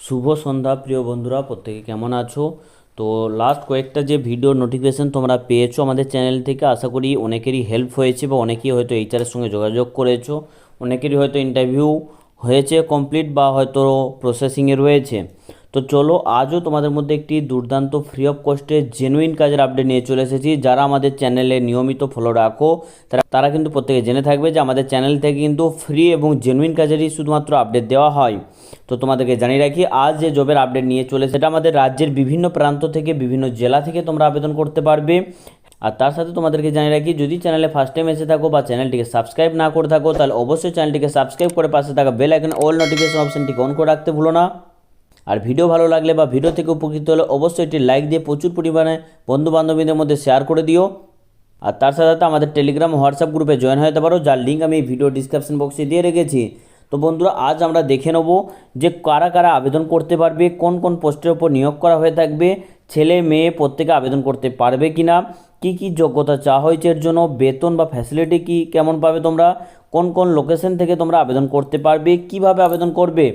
শুভ সন্ধ্যা, প্রিয় বন্ধুরা, প্রত্যেকে কেমন আছো? তো লাস্ট কয়েকটা যে ভিডিও নোটিফিকেশন তোমরা পেয়েছ আমাদের চ্যানেল থেকে, আশা করি অনেকেরই হেল্প হয়েছে বা অনেকেই হয়তো এইচআরের সঙ্গে যোগাযোগ করেছ, অনেকেরই হয়তো ইন্টারভিউ হয়েছে কমপ্লিট বা হয়তো প্রসেসিংয়ে রয়েছে। তো চলো, আজও তোমাদের মধ্যে একটি দুর্দান্ত ফ্রি অফ কস্টে জেনুইন কাজের আপডেট নিয়ে চলে এসেছি। যারা আমাদের চ্যানেলে নিয়মিত ফলো রাখো, তারা তারা কিন্তু প্রত্যেকে জেনে থাকবে যে আমাদের চ্যানেল থেকে কিন্তু ফ্রি এবং জেনুইন কাজেরই শুধুমাত্র আপডেট দেওয়া হয়। তো তোমাদেরকে জানিয়ে রাখি, আজ যে জবের আপডেট নিয়ে চলে সেটা আমাদের রাজ্যের বিভিন্ন প্রান্ত থেকে, বিভিন্ন জেলা থেকে তোমরা আবেদন করতে পারবে। আর তার সাথে তোমাদেরকে জানিয়ে রাখি, যদি চ্যানেলে ফার্স্ট টাইম এসে থাকো বা চ্যানেলটিকে সাবস্ক্রাইব না করে থাকো, তাহলে অবশ্যই চ্যানেলটিকে সাবস্ক্রাইব করে পাশে থাকা বেল আইকন অল নোটিফিকেশন অপশনটিকে অন করে রাখতে ভুলো না। আর ভিডিও ভালো লাগলে বা ভিডিও থেকে উপকৃত হলে অবশ্যই এটি লাইক দিয়ে প্রচুর পরিমাণে বন্ধু বান্ধবীদের মধ্যে শেয়ার করে দিও। আর তার সাথে সাথে আমাদের টেলিগ্রাম হোয়াটসঅ্যাপ গ্রুপে জয়েন হতে পারো, যার লিঙ্ক আমি ভিডিও ডিসক্রিপশন বক্সে দিয়ে রেখেছি। তো বন্ধুরা, আজ আমরা দেখে নেব যে কারা কারা আবেদন করতে পারবে, কোন কোন পোস্টের ওপর নিয়োগ করা হয়ে থাকবে, ছেলে, মেয়ে, প্রত্যেকে আবেদন করতে পারবে কি না কী কী যোগ্যতা চাওয়া হয়েছে এর জন্য, বেতন বা ফ্যাসিলিটি কি, কেমন পাবে তোমরা, কোন কোন লোকেশন থেকে তোমরা আবেদন করতে পারবে, কীভাবে আবেদন করবে,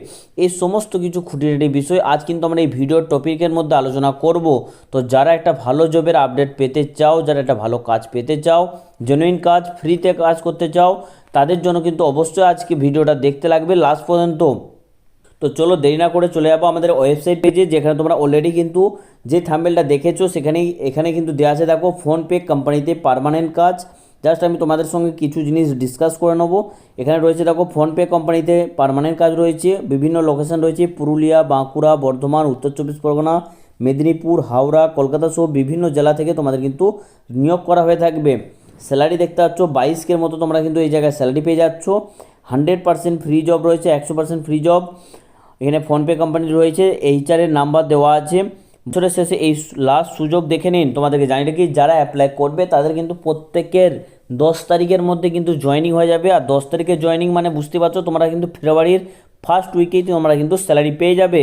এই সমস্ত কিছু খুঁটিনাটি বিষয় আজ কিন্তু আমরা এই ভিডিওর টপিকের মধ্যে আলোচনা করব। তো যারা একটা ভালো জবের আপডেট পেতে চাও, যারা একটা ভালো কাজ পেতে চাও জেনুইন কাজ ফ্রিতে কাজ করতে চাও তাদের জন্য কিন্তু অবশ্যই আজকে ভিডিওটা দেখতে লাগবে লাস্ট পর্যন্ত। তো চলো দেরি না করে চলে যাব আমাদের ওয়েবসাইট পেজে যেখানে তোমরা অলরেডি কিন্তু যে থাম্বেলটা দেখেছ, সেখানেই, এখানে কিন্তু দেওয়া আছে দেখো ফোনপে কোম্পানিতে পারমানেন্ট কাজ। জাস্ট আমি তোমাদের সঙ্গে কিছু জিনিস ডিসকাস করে নেব। এখানে রয়েছে দেখো ফোনপে কোম্পানিতে পার্মানেন্ট কাজ রয়েছে, বিভিন্ন লোকেশন রয়েছে, পুরুলিয়া, বাঁকুড়া, বর্ধমান, উত্তর চব্বিশ পরগনা, মেদিনীপুর, হাওড়া, কলকাতা সহ বিভিন্ন জেলা থেকে তোমাদের কিন্তু নিয়োগ করা হয়ে থাকবে। স্যালারি দেখতে পাচ্ছ বাইশকের মতো তোমরা কিন্তু এই জায়গায় স্যালারি পেয়ে যাচ্ছ। হান্ড্রেড পার্সেন্ট ফ্রি জব রয়েছে, একশো পার্সেন্ট ফ্রি জব। এখানে ফোনপে কোম্পানি রয়েছে এইচআরের নাম্বার দেওয়া আছে। বছরের শেষে এই লাস্ট সুযোগ দেখে নিন, তোমাদেরকে জানি রাখি, যারা অ্যাপ্লাই করবে, তাদের কিন্তু প্রত্যেকের দশ তারিখের মধ্যে কিন্তু জয়েনিং হয়ে যাবে। আর দশ তারিখে জয়েনিং মানে বুঝতে পারছ, তোমরা কিন্তু ফেব্রুয়ারির ফার্স্ট উইকেই তোমরা কিন্তু স্যালারি পেয়ে যাবে।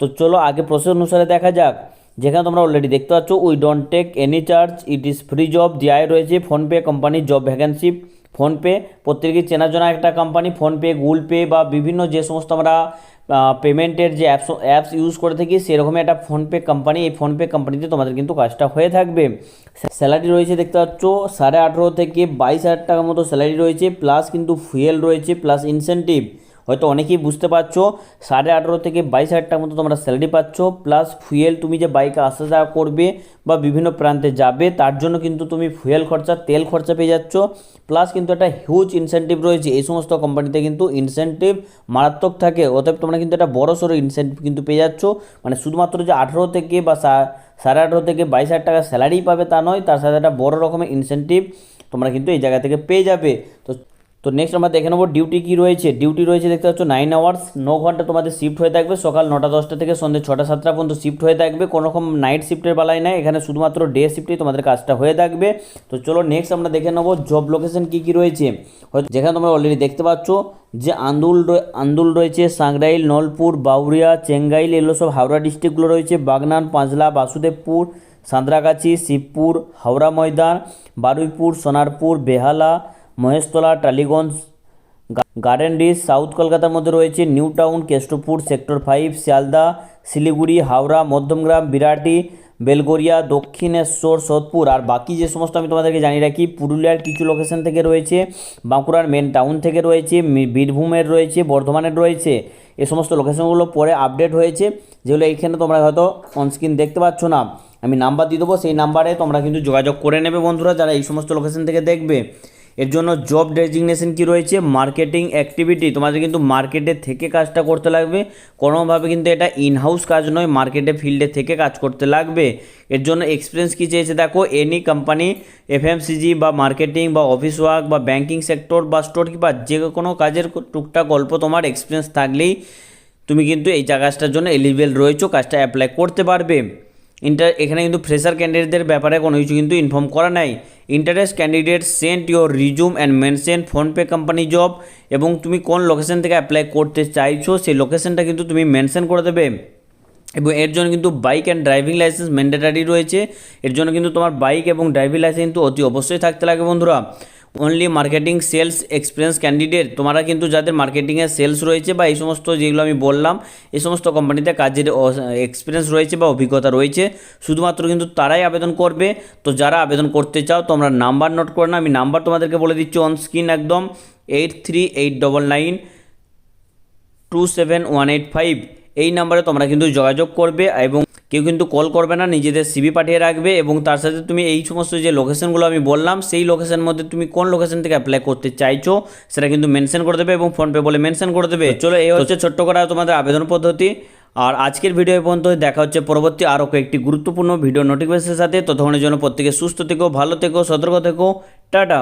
তো চলো, আগে প্রসেস অনুসারে দেখা যাক। যেখানে তোমরা অলরেডি দেখতে পাচ্ছ we don't take any charge it is free job দেওয়াই রয়েছে ফোনপে কোম্পানির জব ভ্যাকেন্সি ফোনপে প্রত্যেকেই চেনার জন্য একটা কোম্পানি ফোনপে গুগল পে বা বিভিন্ন যে সমস্ত আমরা পেমেন্টের যে অ্যাপস অ্যাপস ইউজ করে থাকি, সেরকমই একটা ফোনপে কোম্পানি এই ফোনপে কোম্পানিতে তোমাদের কিন্তু কাজটা হয়ে থাকবে। স্যালারি রয়েছে দেখতে পাচ্ছ, সাড়ে আঠেরো থেকে বাইশ হাজার টাকার মতো স্যালারি রয়েছে প্লাস কিন্তু ফুয়েল রয়েছে প্লাস ইনসেন্টিভ হয়তো অনেকেই বুঝতে পারছ, সাড়ে আঠেরো থেকে বাইশ হাজার টাকার মতো তোমরা স্যালারি পাচ্ছ প্লাস ফুয়েল তুমি যে বাইকে আসা যাওয়া করবে বা বিভিন্ন প্রান্তে যাবে, তার জন্য কিন্তু তুমি ফুয়েল খরচা, তেল খরচা পেয়ে যাচ্ছ প্লাস কিন্তু একটা হিউজ ইনসেন্টিভ রয়েছে। এই সমস্ত কোম্পানিতে কিন্তু ইনসেন্টিভ মারাত্মক থাকে, অতএব তোমরা কিন্তু একটা বড় সড়ো ইনসেন্টিভ কিন্তু পেয়ে যাচ্ছ। মানে শুধুমাত্র যে আঠেরো থেকে বা সাড়ে আঠেরো থেকে বাইশ হাজার টাকা স্যালারি পাবে তা নয়, তার সাথে একটা বড় রকমের ইনসেন্টিভ তোমরা কিন্তু এই জায়গা থেকে পেয়ে যাবে। তো তো নেক্সট আমরা দেখে নেব ডিউটি কী রয়েছে। ডিউটি রয়েছে দেখতে পাচ্ছ নাইন আওয়ার্স ন ঘণ্টা তোমাদের শিফট হয়ে থাকবে। সকাল নটা দশটা থেকে সন্ধ্যে ছটা সাতটা পর্যন্ত শিফট হয়ে থাকবে। কোনো রকম নাইট শিফটের বেলায় নাই। এখানে শুধুমাত্র ডে শিফটেই তোমাদের কাজটা হয়ে থাকবে। তো চলো নেক্সট আমরা দেখে নেব জব লোকেশন কী কী রয়েছে। হয়তো যেখানে তোমরা অলরেডি দেখতে পাচ্ছ যে আন্দুল আন্দুল রয়েছে সাংরাইল, নলপুর, বাউরিয়া, চেঙ্গাইল, এগুলো সব হাওড়া ডিস্ট্রিক্টগুলো রয়েছে। বাগনান, পাঁচলা, বাসুদেবপুর, সাঁতরাগাছি, শিবপুর, হাওড়া ময়দান, বারুইপুর, সোনারপুর, বেহালা মহেশতলা, টালিগঞ্জ গার্ডেন ডিস সাউথ কলকাতার মধ্যে রয়েছে new town, Kestopur, sector five, Sealdah, Siliguri, Howrah, Madhyamgram, Birati, Belgharia, Dakshineswar, Sodepur. আর বাকি যে সমস্ত আমি তোমাদেরকে জানিয়ে রাখি, পুরুলিয়ার কিছু লোকেশন থেকে রয়েছে, বাঁকুড়ার মেন টাউন থেকে রয়েছে বীরভূমের রয়েছে, বর্ধমানের রয়েছে। এ সমস্ত লোকেশনগুলো পরে আপডেট হয়েছে। যেগুলো এইখানে তোমরা হয়তো অনস্ক্রিন দেখতে পাচ্ছ না। আমি নাম্বার দিয়ে দেবো, সেই নাম্বারে তোমরা কিন্তু যোগাযোগ করে নেবে বন্ধুরা, যারা এই সমস্ত লোকেশন থেকে দেখবে। এর জন্য জব ডেজিগনেশন কি রয়েছে? মার্কেটিং অ্যাক্টিভিটি তোমাদের কিন্তু মার্কেটে থেকে কাজটা করতে লাগবে। কোনোভাবে কিন্তু এটা ইনহাউস কাজ নয় মার্কেটে ফিল্ডে থেকে কাজ করতে লাগবে। এর জন্য এক্সপিরিয়েন্স কী চেয়েছে? দেখো এনি কোম্পানি এফএমসিজি বা মার্কেটিং বা অফিস ওয়ার্ক বা ব্যাঙ্কিং সেক্টর বা স্টোর কিপার যে কোনো কাজের টুকটাক গল্প তোমার এক্সপিরিয়েন্স থাকলেই তুমি কিন্তু এই কাজটার জন্য এলিজিবল রয়েছো, কাজটা অ্যাপ্লাই করতে পারবে। ইন্টার এখানে কিন্তু ফ্রেশার ক্যান্ডিডেটদের ব্যাপারে কোনো কিছু কিন্তু ইনফর্ম করা নাই। Interest candidate sent your resume and mention PhonePe company job এবং তুমি কোন লোকেশন থেকে অ্যাপ্লাই করতে চাইছো, সেই লোকেশনটা কিন্তু তুমি মেনশন করে দেবে। এবং এর জন্য কিন্তু bike and driving licence mandatory রয়েছে। এর জন্য কিন্তু তোমার বাইক এবং ড্রাইভিং লাইসেন্স কিন্তু অতি অবশ্যই থাকতে লাগে বন্ধুরা। Only marketing sales experience candidate তোমরা কিন্তু যাদের মার্কেটিংয়ে সেলস রয়েছে বা এই সমস্ত যেগুলো আমি বললাম, এই সমস্ত কোম্পানিতে কাজের এক্সপিরিয়েন্স রয়েছে বা অভিজ্ঞতা রয়েছে, শুধুমাত্র কিন্তু তারাই আবেদন করবে। তো যারা আবেদন করতে চাও, তোমরা নাম্বার নোট করে না, আমি নাম্বার তোমাদেরকে বলে দিচ্ছি অন স্ক্রিন একদম eight three eight double nine two seven one eight five এই নাম্বারে তোমরা কিন্তু যোগাযোগ করবে এবং কেউ কিন্তু কল করবে না, নিজেদের সিবি পাঠিয়ে রাখবে এবং তার সাথে তুমি এই সমস্ত যে লোকেশনগুলো আমি বললাম, সেই লোকেশন মধ্যে তুমি কোন লোকেশন থেকে অ্যাপ্লাই করতে চাইছো, সেটা কিন্তু মেনশন করে দেবে এবং ফোনপে বলে মেনশন করে দেবে। চলো, এই হচ্ছে ছোট্ট করা তোমাদের আবেদন পদ্ধতি। আর আজকের ভিডিও পর্যন্ত দেখা হচ্ছে পরবর্তী আরও কয়েকটি গুরুত্বপূর্ণ ভিডিও নোটিফিকেশনের সাথে। ততক্ষণের জন্য প্রত্যেকে সুস্থ থেকো, ভালো থেকো, সতর্ক থেকো, টাটা।